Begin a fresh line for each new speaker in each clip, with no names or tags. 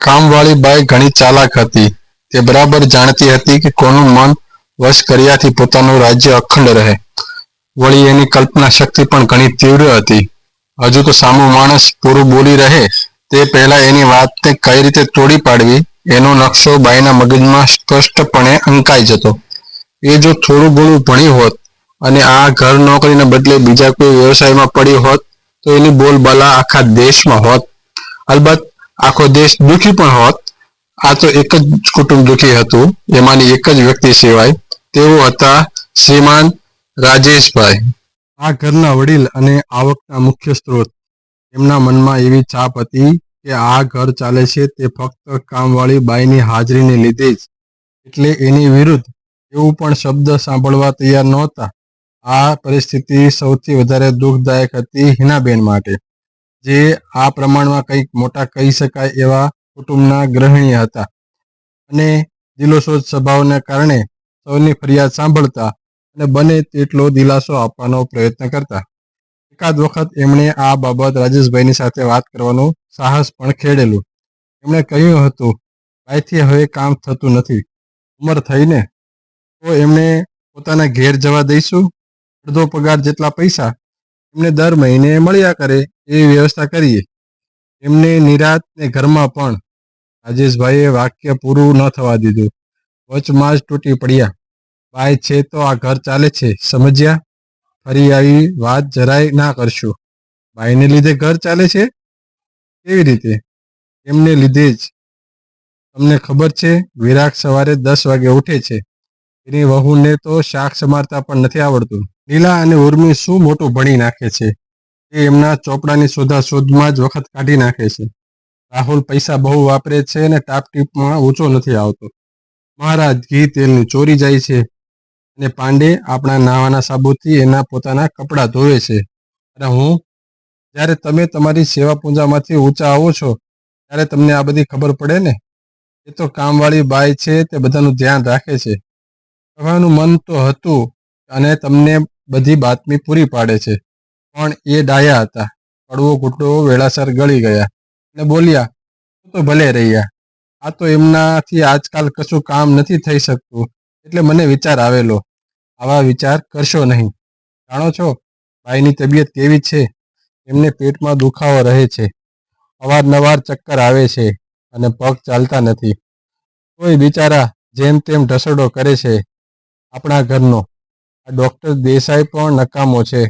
કામવાળી બાઈ ઘણી ચાલાક હતી. તે બરાબર જાણતી હતી કે કોનું મન વશ કર્યાથી પોતાનું રાજ્ય અખંડ રહે. વળી એની કલ્પના શક્તિ પણ ઘણી તીવ્ર હતી. હજુ તો સામો માણસ પૂરું બોલી રહે, તે પહેલા એની વાતને કઈ રીતે તોડી પાડવી, એનો નકશો બાઈના મગજમાં સ્પષ્ટપણે અંકાઈ જતો. એ જો થોડું ઘણું ભણી હોત અને આ ઘર નોકરીને બદલે બીજા કોઈ વ્યવસાયમાં પડી હોત, તો એની બોલબાલા આખા દેશમાં હોત. અલબત્ત આખો દેશ દુઃખી પણ હોત. આ તો એક જ કુટુંબ દુઃખી હતું. એમાંની એક જ વ્યક્તિ સિવાય તેઓ હતા શ્રીમાન રાજેશભાઈ. આ ઘરના વડીલ અને આવકના મુખ્ય સ્ત્રોત. એમના મનમાં એવી છાપ હતી કે આ ઘર ચાલે છે તે ફક્ત કામવાળી બાઈની હાજરીને લીધે જ. એટલે એની વિરુદ્ધ એવું પણ શબ્દ સાંભળવા તૈયાર નહોતા. આ પરિસ્થિતિ સૌથી વધારે દુઃખદાયક હતી હિનાબેન માટે. જે આ પ્રમાણમાં કંઈક મોટા કહી શકાય એવા કુટુંબના ગ્રહણીય હતા. અને દિલોસોજ સ્વભાવને કારણે સૌની ફરિયાદ સાંભળતા અને બને તેટલો દિલાસો આપવાનો પ્રયત્ન કરતા. એકાદ વખત એમણે આ બાબત રાજેશભાઈની સાથે વાત કરવાનું સાહસ પણ ખેડેલું. એમણે કહ્યું હતું, ભાઈથી હવે કામ થતું નથી. ઉંમર થઈને તો એમને પોતાના ઘેર જવા દઈશું. અડધો પગાર જેટલા પૈસા એમને દર મહિને મળ્યા કરે એવી વ્યવસ્થા કરીએ. એમને નિરાત ને ઘરમાં પણ રાજેશભાઈએ વાક્ય પૂરું ન થવા દીધું. વચમાં જ તૂટી પડ્યા. બાય છે તો આ ઘર ચાલે છે. સમજ્યા? ફરી આવી વાત જરાય ના કરશું. બાઈને લીધે ઘર ચાલે છે? કેવી રીતે? એમને લીધે જ. તમને ખબર છે, વિરાગ સવારે દસ વાગે ઉઠે છે. એની વહુને તો શાક સમારતા પણ નથી આવડતું. નીલા અને ઉર્મી શું મોટું ભણી નાખે છે? એ એમના ચોપડાની શોધા શોધમાં જ વખત કાઢી નાખે છે. રાહુલ પૈસા બહુ વાપરે છે અને ટાપ ટીપમાં ઊંચો નથી આવતો. મહારાજ ઘી તેલની ચોરી જાય છે અને પાંડે આપણા નાવાના સાબુથી એના પોતાના કપડાં ધોવે છે. અને હું, જ્યારે તમે તમારી સેવા પૂંજામાંથી ઊંચા આવો છો, ત્યારે તમને આ બધી ખબર પડે ને? એ તો કામવાળી બાઈ છે, તે બધાનું ધ્યાન રાખે છે. કહેવાનું મન તો હતું અને તમને બધી બાતમી પૂરી પાડે છે. પણ એ ડાયા હતા. કડવો ઘૂંટડો વેળાસર ગળી ગયા અને બોલ્યા "હું તો ભલે રહ્યા. આ તો એમનાથી આજકાલ કશું કામ નથી થઈ શકતું. એટલે મને વિચાર આવેલો. આવા વિચાર કરશો નહીં. જાણો છો ભાઈની તબિયત કેવી છે? એમને પેટમાં દુખાવો રહે છે. અવારનવાર ચક્કર આવે છે અને પગ ચાલતા નથી. કોઈ બિચારા જેમ તેમ ઢસડો કરે છે આપણા ઘરનો. આ ડૉક્ટર દેસાઈ પણ નકામો છે.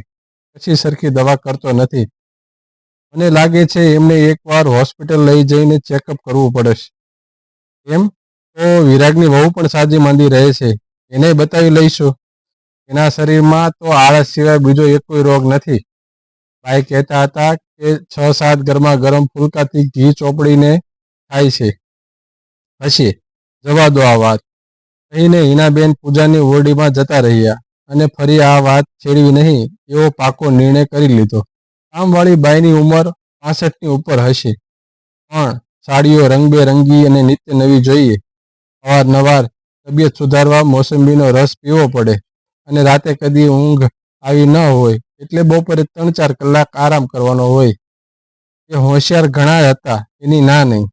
પછી સરખી દવા કરતો નથી. મને લાગે છે એમને એકવાર હોસ્પિટલ લઈ જઈને ચેકઅપ કરવું પડશે. એમ? તો વિરાગની વહુ પણ સાજી માંદી રહે છે. એને બતાવી લઈશું. એના શરીરમાં તો આળસ સિવાય બીજો એક કોઈ રોગ નથી. ભાઈ કહેતા હતા કે છ સાત ગરમા ગરમ ફૂલકાથી ઘી ચોપડીને ખાય છે. હશે. જવા દો આ વાત. કહીને હિનાબેન પૂજાની ઓરડીમાં જતા રહ્યા. અને ફરી આ વાત છેડવી નહીં, એવો પાકો નિર્ણય કરી લીધો. કામવાળી બાઈની ઉંમર પાસઠની ઉપર હશે. પણ સાડીઓ રંગબેરંગી અને નિત્ય નવી જોઈએ. અવારનવાર તબિયત સુધારવા મોસંબીનો રસ પીવો પડે અને રાતે કદી ઊંઘ આવી ન હોય એટલે બપોરે ત્રણ ચાર કલાક આરામ કરવાનો હોય. એ હોશિયાર ઘણા હતા, એની ના નહીં.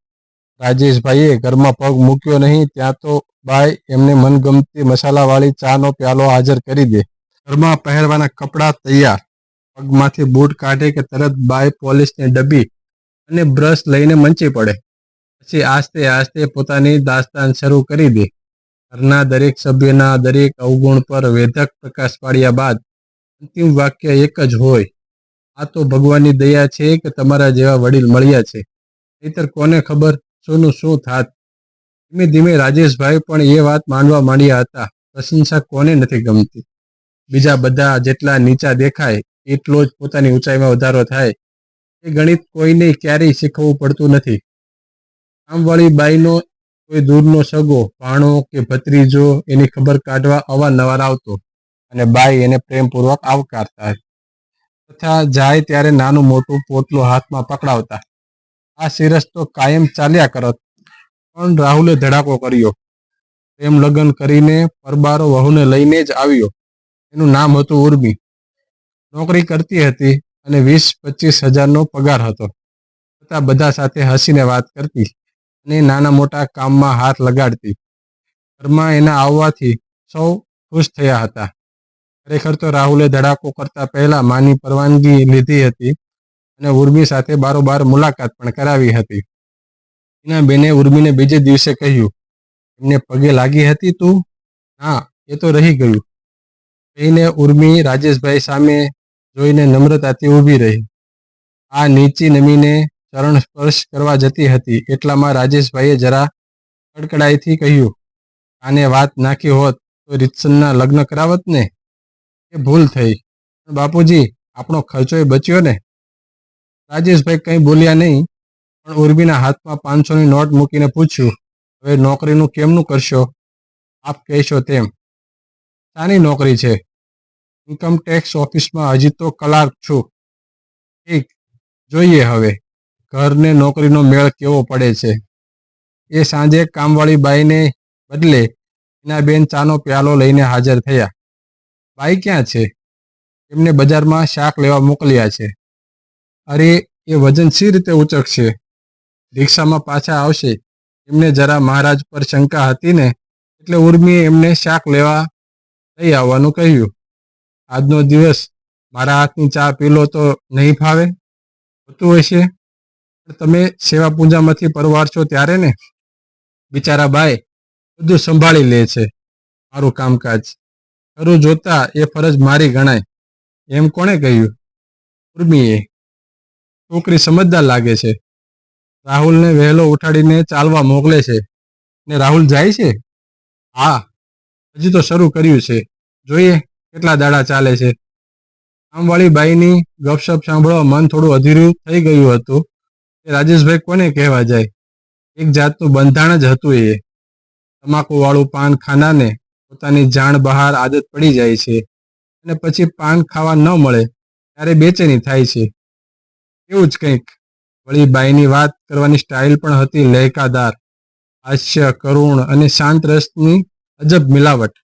રાજેશભાઈએ ઘરમાં પગ મૂક્યો નહીં, ત્યાં તો બાઈ એમને મનગમતી મસાલાવાળી ચાનો પ્યાલો હાજર કરી દે. ઘરમાં પહેરવાના કપડાં તૈયાર. પગમાંથી બૂટ કાઢે કે તરત બાય પોલીસને ડબ્બી અને બ્રશ લઈને મંચી પડે. પછી આસ્તે આસ્તે પોતાની દાસ્તાન શરૂ કરી દે. ઘરના દરેક સભ્યના દરેક અવગુણ પર વેધક પ્રકાશ પાડ્યા બાદ અંતિમ વાક્ય એક જ હોય. આ તો ભગવાનની દયા છે કે તમારા જેવા વડીલ મળ્યા છે. નહીતર કોને ખબર શોનું શું થાત? ધીમે ધીમે રાજેશભાઈ પણ એ વાત માનવા માંડ્યા હતા. પ્રશંસા કોને નથી ગમતી? બીજા બધા જેટલા નીચા દેખાય, એટલો જ પોતાની ઊંચાઈમાં વધારો થાય. એ ગણિત કોઈને ક્યારેય શીખવવું પડતું નથી. કામવાળી બાઈનો કોઈ દૂરનો સગો, ભાણો કે ભત્રીજો એની ખબર કાઢવા અવારનવાર આવતો અને બાઈ એને પ્રેમપૂર્વક આવકારતા. તથા જાય ત્યારે નાનું મોટું પોટલું હાથમાં પકડાવતા. આ સિરસ તો કાયમ ચાલ્યા કરત. પણ રાહુલે ધડાકો કર્યો. પ્રેમ લગ્ન કરીને પરબારો વહુને લઈને જ આવ્યો. એનું નામ હતું ઉર્મી. નોકરી કરતી હતી અને વીસ પચીસ હજારનો પગાર હતો. છતાં બધા સાથે હસીને વાત કરતી અને નાના મોટા કામમાં હાથ લગાડતી. ઘરમાં એના આવવાથી સૌ ખુશ થયા હતા. ખરેખર તો રાહુલે ધડાકો કરતા પહેલા માની પરવાનગી લીધી હતી અને ઉર્મી સાથે બારોબાર મુલાકાત પણ કરાવી હતી. બેને ઉર્મીને બીજે દિવસે કહ્યું, એમને પગે લાગી હતી તું? હા એ તો રહી ગયું. કહીને ઉર્મી રાજેશભાઈ સામે જોઈને નમ્રતાથી ઊભી રહી. આ નીચી નમીને ચરણ સ્પર્શ કરવા જતી હતી. એટલામાં રાજેશભાઈએ જરા કડકડાઈથી કહ્યું, આને વાત નાખી હોત તો રીતસનના લગ્ન કરાવત ને? એ ભૂલ થઈ. પણ બાપુજી, આપણો ખર્ચોય બચ્યો ને? રાજેશભાઈ કંઈ બોલ્યા નહીં. પણ ઉર્મીના હાથમાં પાંચસોની નોટ મૂકીને પૂછ્યું, હવે નોકરીનું કેમનું કરશો? આપ કહેશો તેમ. શાની નોકરી છે? ઇન્કમ ટેક્સ ઓફિસમાં હજી તો ક્લાર્ક છું. ઠીક જોઈએ હવે, ઘરને નોકરીનો મેળ કેવો પડે છે? એ સાંજે કામવાળી બાઈને બદલે એના બેન ચાનો પ્યાલો લઈને હાજર થયા. બાઈ ક્યાં છે? એમને બજારમાં શાક લેવા મોકલ્યા છે. અરે, એ વજન સી રીતે ઉચકશે? રિક્ષામાં પાછા આવશે. એમને જરા મહારાજ પર શંકા હતી ને, એટલે ઉર્મીએ એમને શાક લેવા લઈ આવવાનું કહ્યું. આજનો દિવસ મારા હાથની ચા પીલો તો નહીં ફાવે? હોતું હશે? પણ તમે સેવા પૂજામાંથી પરવારશો ત્યારે ને? બિચારા બાઈ બધું સંભાળી લે છે. મારું કામકાજ. ખરું જોતા એ ફરજ મારી ગણાય. એમ કોણે કહ્યું? ઉર્મીએ. છોકરી સમજદાર લાગે છે. રાહુલને વહેલો ઉઠાડીને ચાલવા મોકલે છે. ને રાહુલ જાય છે? હા, હજી તો શરૂ કર્યું છે. જોઈએ કેટલા દાડા ચાલે છે. આમવાળી બાઈની ગપશપ સાંભળવા મન થોડું અધીરું થઈ ગયું હતું. કે રાજેશભાઈ કોને કહેવા જાય? એક જાતનું બંધાણ જ હતું એ. તમાકુવાળું પાન ખાનાને પોતાની જાણ બહાર આદત પડી જાય છે. અને પછી પાન ખાવા ન મળે, ત્યારે બેચેની થાય છે. એવું જ કંઈક વળી બાઈની વાત કરવાની સ્ટાઇલ પણ હતી લહેકાદાર હાસ્ય, કરુણ અને શાંત રસની અજબ મિલાવટ.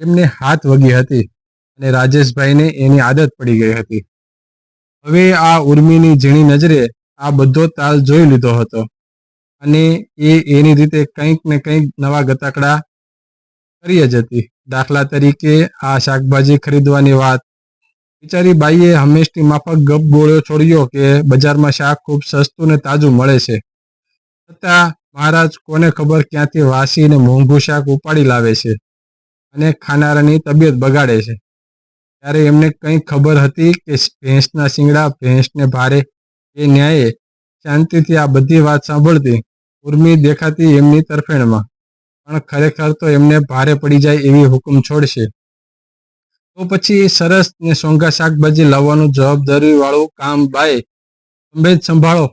એમને હાથ વગી હતી અને રાજેશભાઈને એની આદત પડી ગઈ હતી. હવે આ ઉર્મિની ઝીણી નજરે આ બધો તાલ જોઈ લીધો હતો અને એ એની રીતે કંઈક ને કંઈક નવા ગતાકડા કરી જ હતી. દાખલા તરીકે આ શાકભાજી ખરીદવાની વાત બિચારી બાઈએ હંમેશની માફક ગપ ગોળ્યો છોડ્યો કે બજારમાં શાક ખૂબ સસ્તું ને તાજું મળે છે. છતાં મહારાજ કોને ખબર ક્યાંથી વાસી ને મોંઘું શાક ઉપાડી લાવે છે અને ખાનારાની તબિયત બગાડે છે. ત્યારે એમને કંઈ ખબર હતી કે ભેંસના શિંગડા, ભેંસને ભારે એ ન્યાયે શાંતિથી આ બધી વાત સાંભળતી ઉર્મી દેખાતી એમની તરફેણમાં. પણ ખરેખર તો એમને ભારે પડી જાય એવી હુકમ છોડશે. તો પછી સરસ ને સોંગા શાકભાજી લાવવાનું જવાબદારી વાળું કામ બાય. તમે સંભાળો.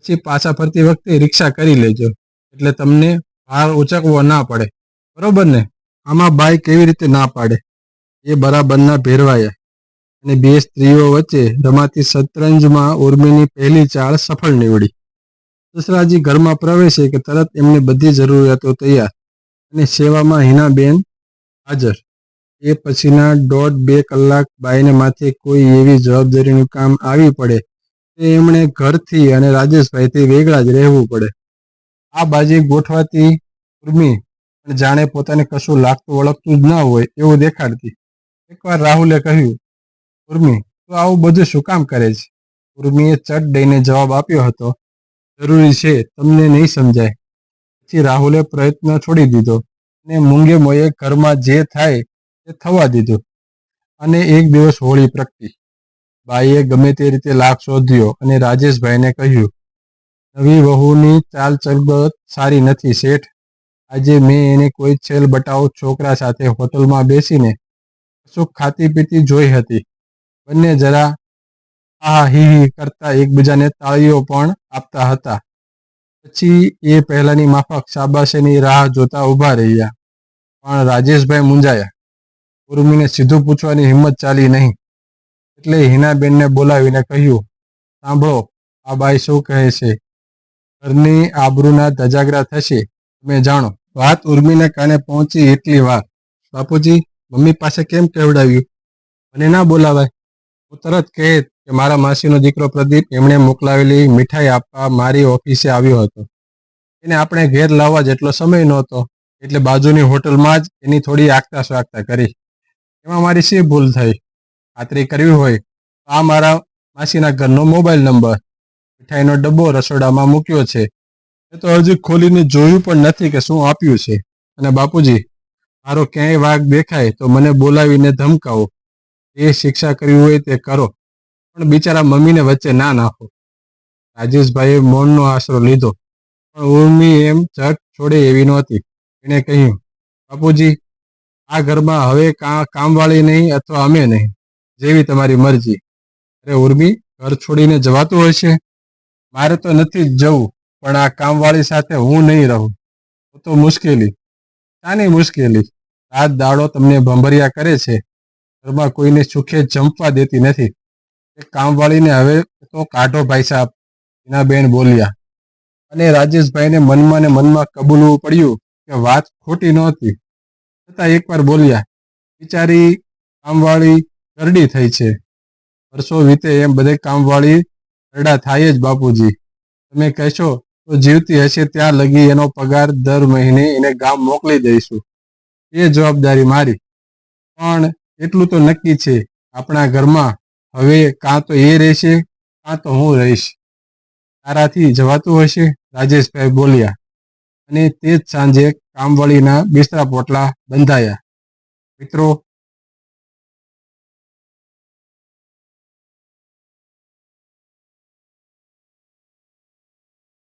પછી પાછા ફરતી વખતે રિક્ષા કરી લેજો. એટલે તમને ભાર ઉચકવો ના પડે. બરોબર ને? આમાં બાઈ કેવી રીતે ના પાડે? એ બરાબરના ભેરવાયા. અને બે સ્ત્રીઓ વચ્ચે રમાતી શતરંજમાં ઉર્મીની પહેલી ચાળ સફળ નીવડી. દુસરાજી ઘરમાં પ્રવેશે કે તરત એમની બધી જરૂરિયાતો તૈયાર. અને સેવામાં હિનાબેન હાજર. એ પછીના દોઢ બે કલાક બાઈને માથે કોઈ એવી જવાબદારીનું કામ આવી પડે, તે એમણે ઘરથી અને રાજેશભાઈથી વેગળા જ રહેવું પડે. આ બાજી ગોઠવાતી ઉર્મી પણ જાણે પોતાને કશું લાગતું વળગતું જ ન હોય એવું દેખાડતી. એકવાર રાહુલે કહ્યું, ઉર્મી, તો આવું બધું શું કામ કરે છે? ઉર્મીએ ચટ દઈને જવાબ આપ્યો હતો, જરૂરી છે, તમને નહીં સમજાય. પછી રાહુલે પ્રયત્ન છોડી દીધો અને મૂંગે મોયે ઘરમાં જે થાય થવા દીધું. અને એક દિવસ હોળી પ્રગટી. બાઈએ ગમે તે રીતે લાખ શોધ્યો અને રાજેશભાઈને કહ્યું, નવી વહુની ચાલ ચલબત સારી નથી શેઠ. આજે મેં એને કોઈ છેલ બટાવ છોકરા સાથે હોટલમાં બેસીને કશુંક ખાતી પીતી જોઈ હતી. બંને જરા આ હી હી કરતા એકબીજાને તાળીઓ પણ આપતા હતા. પછી એ પહેલાની માફક શાબાશીની રાહ જોતા ઊભા રહ્યા. પણ રાજેશભાઈ મૂંઝાયા. ઉર્મીને સીધું પૂછવાની હિંમત ચાલી નહીં. એટલે હિનાબેનને બોલાવીને કહ્યું, સાંભળો, આ બાઈ શું કહે છે? ઘરની આબરૂના ધજાગરા થશે, તમે જાણો. વાત ઉર્મીને કાને પહોંચી એટલી વાર. બાપુજી, મમ્મી પાસે કેમ કહેવડાવ્યું મને ના બોલાવાય. હું તરત કહે કે મારા માસીનો દીકરો પ્રદીપ એમણે મોકલાવેલી મીઠાઈ આપવા મારી ઓફિસે આવ્યો હતો. એને આપણે ઘેર લાવવા જેટલો સમય નહોતો, એટલે બાજુની હોટલમાં જ એની થોડી આગતા સ્વાગતા કરી. એમાં મારી શી ભૂલ થઈ? ખાતરી કરવી હોય તો આ મારા માસીના ઘરનો મોબાઈલ નંબર મીઠાઈનો ડબ્બો રસોડામાં મૂક્યો છે. એ તો હજી ખોલીને જોયું પણ નથી કે શું આપ્યું છે. અને બાપુજી, મારો ક્યાંય વાઘ દેખાય તો મને બોલાવીને ધમકાવો. એ શિક્ષા કરવી હોય તે કરો. પણ બિચારા મમ્મીને વચ્ચે ના નાખો. રાજેશભાઈએ મૌનનો આશરો લીધો. પણ ઉર્મી એમ ઝટ છોડે એવી નહોતી. એણે કહ્યું, બાપુજી આ ઘરમાં હવે કામવાળી નહીં અથવા અમે નહીં, જેવી તમારી મરજી. અરે ઉર્મી, ઘર છોડીને જવાતું હોય છે? મારે તો નથી જવું, પણ આ કામવાળી સાથે હું નહીં રહું. તો તો મુશ્કેલી. કાની મુશ્કેલી? રાત દાડો તમને ભંભરિયા કરે છે. ઘરમાં કોઈને સુખે જંપવા દેતી નથી. એ કામવાળીને હવે તો કાઢો ભાઈ સાહેબ બેન બોલ્યા. અને રાજેશભાઈને મનમાં ને મનમાં કબૂલવું પડ્યું કે વાત ખોટી નહોતી. છતાં એકવાર બોલ્યા, બિચારી કામવાળી કરડી થઈ છે. વર્ષો વીતે એમ બધે કામવાળી કરડા થાય જ બાપુજી. તમે કહેશો તો જીવતી હશે ત્યાં લગી એનો પગાર દર મહિને એને ગામ મોકલી દઈશું. એ જવાબદારી મારી. પણ એટલું તો નક્કી છે. આપણા ઘરમાં હવે કાં તો એ રહેશે, કાં તો હું રહીશ. તારાથી જવાતું હશે? રાજેશભાઈ બોલ્યા. અને તે જ સાંજે કામવાળીના બેસરા પોટલા બંધાયા. મિત્રો